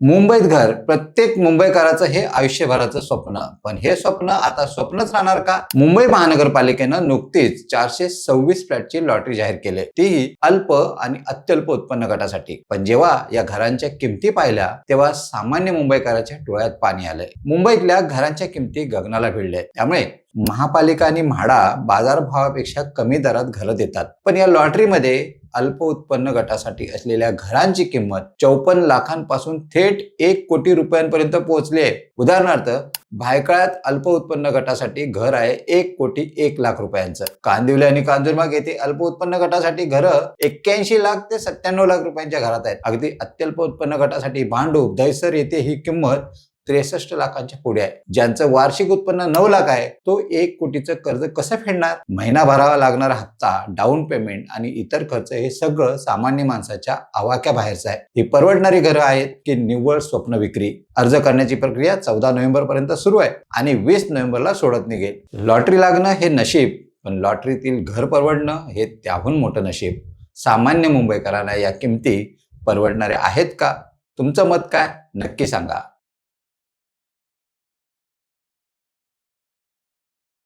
मुंबईत घर प्रत्येक मुंबईकराचं हे आयुष्यभराचं स्वप्न. पण हे स्वप्न आता स्वप्नच राहणार का? मुंबई महानगरपालिकेनं नुकतीच चारशे सव्वीस फ्लॅटची लॉटरी जाहीर केली. तीही अल्प आणि अत्यल्प उत्पन्न गटासाठी. पण जेव्हा या घरांच्या किमती पाहिल्या तेव्हा सामान्य मुंबईकराच्या डोळ्यात पाणी आलंय मुंबईतल्या घरांच्या किमती गगनाला भिडल्या त्यामुळे महापालिका आणि म्हाडा बाजारभावापेक्षा कमी दरात घरं देतात. पण या लॉटरीमध्ये अल्प उत्पन्न गटासाठी असलेल्या घरांची किंमत चौपन्न लाखांपासून थेट एक कोटी रुपयांपर्यंत पोहोचली आहे. उदाहरणार्थ भायकाळ्यात अल्प उत्पन्न गटासाठी घर आहे एक कोटी एक लाख रुपयांचं. कांदिवली आणि कांजूरबाग येथे अल्प उत्पन्न गटासाठी घर एक्क्याऐंशी लाख ते सत्त्याण्णव लाख रुपयांच्या घरात आहेत. अगदी अत्यल्प उत्पन्न गटासाठी भांडूप दहिसर येथे ही किंमत त्रेसष्ट लाखांच्या पुढे आहे. ज्यांचं वार्षिक उत्पन्न नऊ लाख आहे तो एक कोटीचं कर्ज कसं फेडणार? महिना भरावा लागणारा हप्ता डाऊन पेमेंट आणि इतर खर्च हे सगळं सामान्य माणसाच्या आवाक्या बाहेरचं आहे. ही परवडणारी घरं आहेत की निव्वळ स्वप्न विक्री? अर्ज करण्याची प्रक्रिया चौदा नोव्हेंबर पर्यंत सुरू आहे आणि वीस नोव्हेंबरला सोडत निघेल. लॉटरी लागणं हे नशीब पण लॉटरीतील घर परवडणं हे त्याहून मोठं नशीब. सामान्य मुंबईकरांना या किमती परवडणाऱ्या आहेत का? तुमचं मत काय? नक्की सांगा.